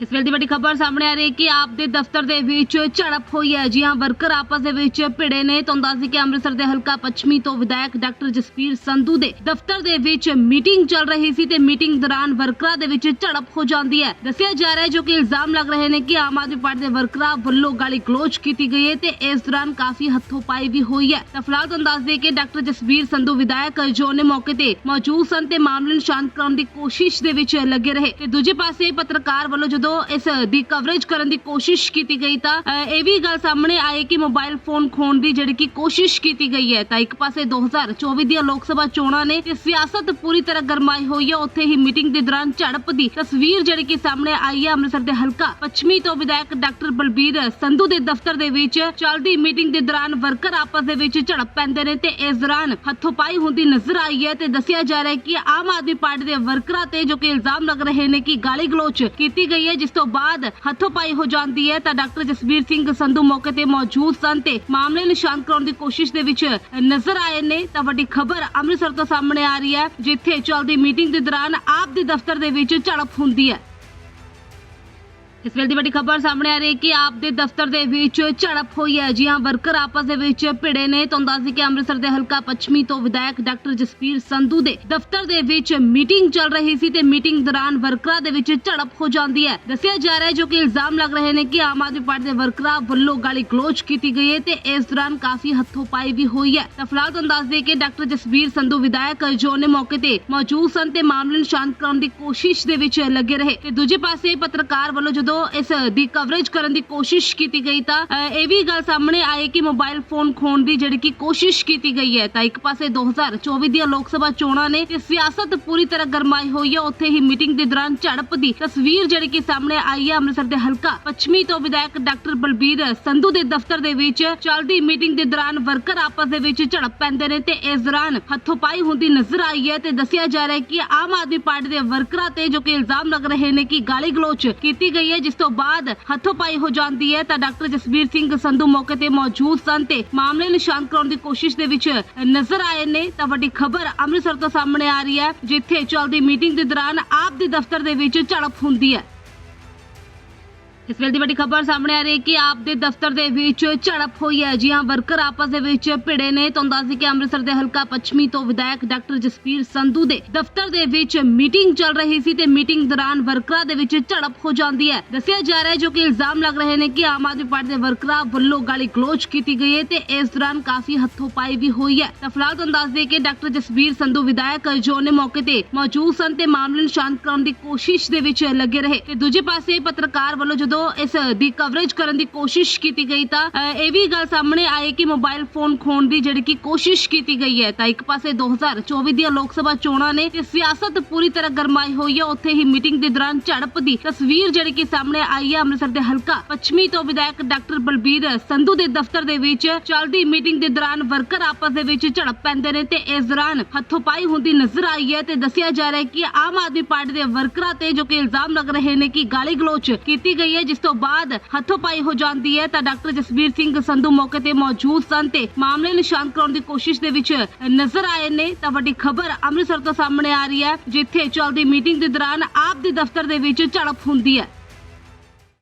ਇਸ ਵੇਲੇ ਦੀ ਵੱਡੀ ਖਬਰ ਸਾਹਮਣੇ ਆ ਰਹੀ ਹੈ ਕਿ ਆਪ ਦੇ ਦਫ਼ਤਰ ਦੇ ਵਿੱਚ ਝੜਪ ਹੋਈ ਹੈ। ਜੀ ਹਾਂ, ਵਰਕਰ ਆਪਸ ਦੇ ਵਿੱਚ ਭਿੜੇ ਨੇ। ਤੁਹਾਨੂੰ ਦੱਸ ਕਿ ਅੰਮ੍ਰਿਤਸਰ ਦੇ ਹਲਕਾ ਪੱਛਮੀ ਤੋਂ ਵਿਧਾਇਕ ਡਾਕਟਰ ਜਸਪੀਰ ਸੰਧੂ ਦੇ ਦਫ਼ਤਰ ਦੇ ਵਿੱਚ ਮੀਟਿੰਗ ਚੱਲ ਰਹੀ ਸੀ ਤੇ ਮੀਟਿੰਗ ਦੌਰਾਨ ਵਰਕਰਾਂ ਦੇ ਵਿੱਚ ਝੜਪ ਹੋ ਜਾਂਦੀ ਹੈ। ਦੱਸਿਆ ਜਾ ਰਿਹਾ ਹੈ, ਜੋ ਕਿ ਇਲਜ਼ਾਮ ਲੱਗ ਰਹੇ ਨੇ ਕਿ ਆਮ ਆਦਮੀ ਪਾਰਟੀ ਦੇ ਵਰਕਰਾਂ ਵੱਲੋਂ ਗਾਲੀ ਗਲੋਚ ਕੀਤੀ ਗਈ ਹੈ ਤੇ ਇਸ ਦੌਰਾਨ ਕਾਫੀ ਹੱਥੋਂ ਪਾਈ ਵੀ ਹੋਈ ਹੈ। ਤਾਂ ਫਿਲਹਾਲ ਤੁਹਾਨੂੰ ਦੱਸ ਦਈਏ ਕਿ ਡਾਕਟਰ ਜਸਬੀਰ ਸੰਧੂ ਵਿਧਾਇਕ ਜੋ ਨੇ ਮੌਕੇ ਤੇ ਮੌਜੂਦ ਸਨ ਤੇ ਮਾਮਲੇ ਨੂੰ ਸ਼ਾਂਤ ਕਰਾਉਣ ਦੀ ਕੋਸ਼ਿਸ਼ ਦੇ ਵਿੱਚ ਲੱਗੇ ਰਹੇ। ਤੇ ਦੂਜੇ ਪਾਸੇ ਪੱਤਰਕਾਰ ਵੱਲੋਂ ਜਦੋਂ ਇਸ ਦੀ ਕਵਰੇਜ ਕਰਨ ਦੀ ਕੋਸ਼ਿਸ਼ ਕੀਤੀ ਗਈ ਤਾਂ ਇਹ ਵੀ ਗੱਲ ਸਾਹਮਣੇ ਆਈ ਕਿ ਮੋਬਾਈਲ ਫੋਨ ਖੋਣ ਦੀ ਜਿਹੜੀ ਕਿ ਕੋਸ਼ਿਸ਼ ਕੀਤੀ ਗਈ ਹੈ, ਤਾਂ ਇੱਕ ਪਾਸੇ 2024 ਦੀਆਂ ਲੋਕ ਸਭਾ ਚੋਣਾਂ ਨੇ ਤੇ ਸਿਆਸਤ ਪੂਰੀ ਤਰ੍ਹਾਂ ਗਰਮਾਈ ਹੋਈ ਹੈ। ਉੱਥੇ ਹੀ ਮੀਟਿੰਗ ਦੇ ਦੌਰਾਨ ਝੜਪ ਦੀ ਤਸਵੀਰ ਜਿਹੜੀ ਕਿ ਸਾਹਮਣੇ ਆਈ ਹੈ, ਅੰਮ੍ਰਿਤਸਰ ਦੇ ਹਲਕਾ ਪੱਛਮੀ ਤੋਂ ਵਿਧਾਇਕ ਡਾਕਟਰ ਬਲਬੀਰ ਸੰਧੂ ਦੇ ਦਫ਼ਤਰ ਦੇ ਵਿੱਚ ਚੱਲਦੀ ਮੀਟਿੰਗ ਦੇ ਦੌਰਾਨ ਵਰਕਰ ਆਪਸ ਦੇ ਵਿੱਚ ਝੜਪ ਪੈਂਦੇ ਨੇ ਤੇ ਇਸ ਦੌਰਾਨ ਹੱਥੋਂ ਪਾਈ ਹੁੰਦੀ ਨਜ਼ਰ ਆਈ ਹੈ ਤੇ ਦੱਸਿਆ ਜਾ ਰਿਹਾ ਹੈ ਕਿ ਆਮ ਆਦਮੀ ਪਾਰਟੀ ਦੇ ਵਰਕਰਾਂ ਤੇ ਜੋ ਕਿ ਇਲਜ਼ਾਮ ਲੱਗ ਰਹੇ ਨੇ ਕਿ ਗਾਲੀ ਗਲੋਚ ਕੀਤੀ ਗਈ ਹੈ ਜਿਸ ਤੋਂ ਬਾਅਦ ਹੱਥੋਂ ਪਾਈ ਹੋ ਜਾਂਦੀ ਹੈ, ਤਾਂ ਡਾਕਟਰ ਜਸਬੀਰ ਸਿੰਘ ਸੰਧੂ ਮੌਕੇ ਤੇ ਮੌਜੂਦ ਸਨ ਤੇ ਮਾਮਲੇ ਨੂੰ ਸ਼ਾਂਤ ਕਰਾਉਣ ਦੀ ਕੋਸ਼ਿਸ਼ ਦੇ ਵਿੱਚ ਨਜ਼ਰ ਆਏ ਨੇ। ਤਾਂ ਵੱਡੀ ਖਬਰ ਅੰਮ੍ਰਿਤਸਰ ਤੋਂ ਸਾਹਮਣੇ ਆ ਰਹੀ ਹੈ, ਜਿੱਥੇ ਚੱਲਦੀ ਮੀਟਿੰਗ ਦੇ ਦੌਰਾਨ ਆਪ ਦੇ ਦਫ਼ਤਰ ਦੇ ਵਿੱਚ ਝੜਪ ਹੁੰਦੀ ਹੈ। ਇਸ ਵੇਲੇ ਦੀ ਵੱਡੀ ਖਬਰ ਸਾਹਮਣੇ ਆ ਰਹੀ ਹੈ ਕਿ ਆਪ ਦੇ ਦਫ਼ਤਰ ਦੇ ਵਿੱਚ ਝੜਪ ਹੋਈ ਹੈ। ਜੀ ਹਾਂ, ਵਰਕਰ ਆਪਸ ਦੇ ਵਿੱਚ ਭਿੜੇ ਨੇ। ਤੁਹਾਨੂੰ ਦੱਸ ਕਿ ਅੰਮ੍ਰਿਤਸਰ ਦੇ ਹਲਕਾ ਪੱਛਮੀ ਤੋਂ ਵਿਧਾਇਕ ਡਾਕਟਰ ਜਸਪੀਰ ਸੰਧੂ ਦੇ ਦਫ਼ਤਰ ਦੇ ਵਿੱਚ ਮੀਟਿੰਗ ਚੱਲ ਰਹੀ ਸੀ ਤੇ ਮੀਟਿੰਗ ਦੌਰਾਨ ਵਰਕਰਾਂ ਦੇ ਵਿੱਚ ਝੜਪ ਹੋ ਜਾਂਦੀ ਹੈ। ਦੱਸਿਆ ਜਾ ਰਿਹਾ ਹੈ, ਜੋ ਕਿ ਇਲਜ਼ਾਮ ਲੱਗ ਰਹੇ ਨੇ ਕਿ ਆਮ ਆਦਮੀ ਪਾਰਟੀ ਦੇ ਵਰਕਰਾਂ ਵੱਲੋਂ ਗਾਲੀ ਗਲੋਚ ਕੀਤੀ ਗਈ ਹੈ ਤੇ ਇਸ ਦੌਰਾਨ ਕਾਫੀ ਹੱਥੋਂ ਪਾਈ ਵੀ ਹੋਈ ਹੈ। ਤਾਂ ਫਿਲਹਾਲ ਤੁਹਾਨੂੰ ਦੱਸ ਦਈਏ ਕਿ ਡਾਕਟਰ ਜਸਬੀਰ ਸੰਧੂ ਵਿਧਾਇਕ ਜੋ ਨੇ ਮੌਕੇ ਤੇ ਮੌਜੂਦ ਸਨ ਤੇ ਮਾਮਲੇ ਨੂੰ ਸ਼ਾਂਤ ਕਰਾਉਣ ਦੀ ਕੋਸ਼ਿਸ਼ ਦੇ ਵਿੱਚ ਲੱਗੇ ਰਹੇ। ਤੇ ਦੂਜੇ ਪਾਸੇ ਪੱਤਰਕਾਰ ਵੱਲੋਂ ਜਦੋਂ ਇਸ ਦੀ ਕਵਰੇਜ ਕਰਨ ਦੀ ਕੋਸ਼ਿਸ਼ ਕੀਤੀ ਗਈ ਤਾਂ ਇਹ ਵੀ ਗੱਲ ਸਾਹਮਣੇ ਆਈ ਕਿ ਮੋਬਾਈਲ ਫੋਨ ਖੋਣ ਦੀ ਜਿਹੜੀ ਕਿ ਕੋਸ਼ਿਸ਼ ਕੀਤੀ ਗਈ ਹੈ, ਤਾਂ ਇੱਕ ਪਾਸੇ 2024 ਦੀਆਂ ਲੋਕ ਸਭਾ ਚੋਣਾਂ ਨੇ ਤੇ ਸਿਆਸਤ ਪੂਰੀ ਤਰ੍ਹਾਂ ਗਰਮਾਈ ਹੋਈ ਹੈ। ਉੱਥੇ ਹੀ ਮੀਟਿੰਗ ਦੇ ਦੌਰਾਨ ਝੜਪ ਦੀ ਤਸਵੀਰ ਜਿਹੜੀ ਕਿ ਸਾਹਮਣੇ ਆਈ ਹੈ, ਅੰਮ੍ਰਿਤਸਰ ਦੇ ਹਲਕਾ ਪੱਛਮੀ ਤੋਂ ਵਿਧਾਇਕ ਡਾਕਟਰ ਬਲਬੀਰ ਸੰਧੂ ਦੇ ਦਫ਼ਤਰ ਦੇ ਵਿੱਚ ਚੱਲਦੀ ਮੀਟਿੰਗ ਦੇ ਦੌਰਾਨ ਵਰਕਰ ਆਪਸ ਦੇ ਵਿੱਚ ਝੜਪ ਪੈਂਦੇ ਨੇ ਤੇ ਇਸ ਦੌਰਾਨ ਹੱਥੋਂ ਪਾਈ ਹੁੰਦੀ ਨਜ਼ਰ ਆਈ ਹੈ ਤੇ ਦੱਸਿਆ ਜਾ ਰਿਹਾ ਹੈ ਕਿ ਆਮ ਆਦਮੀ ਪਾਰਟੀ ਦੇ ਵਰਕਰਾਂ ਤੇ ਜੋ ਕਿ ਇਲਜ਼ਾਮ ਲੱਗ ਰਹੇ ਨੇ ਕਿ ਗਾਲੀ ਗਲੋਚ ਕੀਤੀ ਗਈ ਹੈ ਜਿਸ ਤੋਂ ਬਾਅਦ ਹੱਥੋਂ ਪਾਈ ਹੋ ਜਾਂਦੀ ਹੈ, ਤਾਂ ਡਾਕਟਰ ਜਸਬੀਰ ਸਿੰਘ ਸੰਧੂ ਮੌਕੇ ਤੇ ਮੌਜੂਦ ਸਨ ਤੇ ਮਾਮਲੇ ਨੂੰ ਸ਼ਾਂਤ ਕਰਾਉਣ ਦੀ ਕੋਸ਼ਿਸ਼ ਦੇ ਵਿੱਚ ਨਜ਼ਰ ਆਏ ਨੇ। ਤਾਂ ਵੱਡੀ ਖਬਰ ਅੰਮ੍ਰਿਤਸਰ ਤੋਂ ਸਾਹਮਣੇ ਆ ਰਹੀ ਹੈ, ਜਿੱਥੇ ਚੱਲਦੀ ਮੀਟਿੰਗ ਦੇ ਦੌਰਾਨ ਆਪ ਦੇ ਦਫ਼ਤਰ ਦੇ ਵਿੱਚ ਝੜਪ ਹੁੰਦੀ ਹੈ। ਇਸ ਵੇਲੇ ਦੀ ਵੱਡੀ ਖਬਰ ਸਾਹਮਣੇ ਆ ਰਹੀ ਹੈ ਕਿ ਆਪ ਦੇ ਦਫ਼ਤਰ ਦੇ ਵਿੱਚ ਝੜਪ ਹੋਈ ਹੈ। ਜੀ ਹਾਂ, ਵਰਕਰ ਆਪਸ ਦੇ ਵਿੱਚ ਭਿੜੇ ਨੇ। ਤੁਹਾਨੂੰ ਦੱਸ ਕਿ ਅੰਮ੍ਰਿਤਸਰ ਦੇ ਹਲਕਾ ਪੱਛਮੀ ਤੋਂ ਵਿਧਾਇਕ ਡਾਕਟਰ ਜਸਪੀਰ ਸੰਧੂ ਦੇ ਦਫ਼ਤਰ ਦੇ ਵਿੱਚ ਮੀਟਿੰਗ ਚੱਲ ਰਹੀ ਸੀ ਤੇ ਮੀਟਿੰਗ ਦੌਰਾਨ ਵਰਕਰਾਂ ਦੇ ਵਿੱਚ ਝੜਪ ਹੋ ਜਾਂਦੀ ਹੈ। ਦੱਸਿਆ ਜਾ ਰਿਹਾ ਹੈ ਜੋ ਕਿ ਇਲਜ਼ਾਮ ਲੱਗ ਰਹੇ ਨੇ ਕਿ ਆਮ ਆਦਮੀ ਪਾਰਟੀ ਦੇ ਵਰਕਰਾਂ ਵੱਲੋਂ ਗਾਲੀ ਗਲੋਚ ਕੀਤੀ ਗਈ ਹੈ ਤੇ ਇਸ ਦੌਰਾਨ ਕਾਫੀ ਹੱਥੋਂ ਪਾਈ ਵੀ ਹੋਈ ਹੈ। ਤਾਂ ਫਿਲਹਾਲ ਤੁਹਾਨੂੰ ਦੱਸ ਦਈਏ ਕਿ ਡਾਕਟਰ ਜਸਬੀਰ ਸੰਧੂ ਵਿਧਾਇਕ ਜੋ ਨੇ ਮੌਕੇ ਤੇ ਮੌਜੂਦ ਸਨ ਤੇ ਮਾਮਲੇ ਨੂੰ ਸ਼ਾਂਤ ਕਰਾਉਣ ਦੀ ਕੋਸ਼ਿਸ਼ ਦੇ ਵਿੱਚ ਲੱਗੇ ਰਹੇ। ਤੇ ਦੂਜੇ ਪਾਸੇ ਪੱਤਰਕਾਰ ਵੱਲੋਂ ਜਦੋਂ ਇਸ ਦੀ ਕਵਰੇਜ ਕਰਨ ਦੀ ਕੋਸ਼ਿਸ਼ ਕੀਤੀ ਗਈ ਤਾਂ ਇਹ ਵੀ ਗੱਲ ਸਾਹਮਣੇ ਆਈ ਕਿ ਮੋਬਾਈਲ ਫੋਨ ਖੋਣ ਦੀ ਜਿਹੜੀ ਕਿ ਕੋਸ਼ਿਸ਼ ਕੀਤੀ ਗਈ ਹੈ, ਤਾਂ ਇੱਕ ਪਾਸੇ 2024 ਦੀਆਂ ਲੋਕ ਸਭਾ ਚੋਣਾਂ ਨੇ ਤੇ ਸਿਆਸਤ ਪੂਰੀ ਤਰ੍ਹਾਂ ਗਰਮਾਈ ਹੋਈ ਹੈ, ਉੱਥੇ ਹੀ ਮੀਟਿੰਗ ਦੇ ਦੌਰਾਨ ਝੜਪ ਦੀ ਤਸਵੀਰ ਜਿਹੜੀ ਕਿ ਸਾਹਮਣੇ ਆਈ ਹੈ, ਅੰਮ੍ਰਿਤਸਰ ਦੇ ਹਲਕਾ ਪੱਛਮੀ ਤੋਂ ਵਿਧਾਇਕ ਡਾਕਟਰ ਬਲਬੀਰ ਸੰਧੂ ਦੇ ਦਫ਼ਤਰ ਦੇ ਵਿੱਚ ਚੱਲਦੀ ਮੀਟਿੰਗ ਦੇ ਦੌਰਾਨ ਵਰਕਰ ਆਪਸ ਦੇ ਵਿੱਚ ਝੜਪ ਪੈਂਦੇ ਨੇ ਤੇ ਇਸ ਦੌਰਾਨ ਹੱਥੋਂ ਪਾਈ ਹੁੰਦੀ ਨਜ਼ਰ ਆਈ ਹੈ ਤੇ ਦੱਸਿਆ ਜਾ ਰਿਹਾ ਹੈ ਕਿ ਆਮ ਆਦਮੀ ਪਾਰਟੀ ਦੇ ਵਰਕਰਾਂ ਤੇ ਜੋ ਕਿ ਇਲਜ਼ਾਮ ਲੱਗ ਰਹੇ ਨੇ ਕਿ ਗਾਲੀ ਗਲੋਚ ਕੀਤੀ ਗਈ ਹੈ ਹੈ, ਜਿਸ ਤੋਂ ਬਾਅਦ ਹੱਥੋਂ ਪਾਈ ਹੋ ਜਾਂਦੀ ਹੈ, ਤਾਂ ਡਾਕਟਰ ਜਸਬੀਰ ਸਿੰਘ ਸੰਧੂ ਮੌਕੇ ਤੇ ਮੌਜੂਦ ਸਨ ਤੇ ਮਾਮਲੇ ਨੂੰ ਸ਼ਾਂਤ ਕਰਾਉਣ ਦੀ ਕੋਸ਼ਿਸ਼ ਦੇ ਵਿੱਚ ਨਜ਼ਰ ਆਏ ਨੇ। ਤਾਂ ਵੱਡੀ ਖਬਰ ਅੰਮ੍ਰਿਤਸਰ ਤੋਂ ਸਾਹਮਣੇ ਆ ਰਹੀ ਹੈ, ਜਿੱਥੇ ਚੱਲਦੀ ਮੀਟਿੰਗ ਦੇ ਦੌਰਾਨ ਆਪ ਦੇ ਦਫ਼ਤਰ ਦੇ ਵਿੱਚ ਝੜਪ ਹੁੰਦੀ ਹੈ।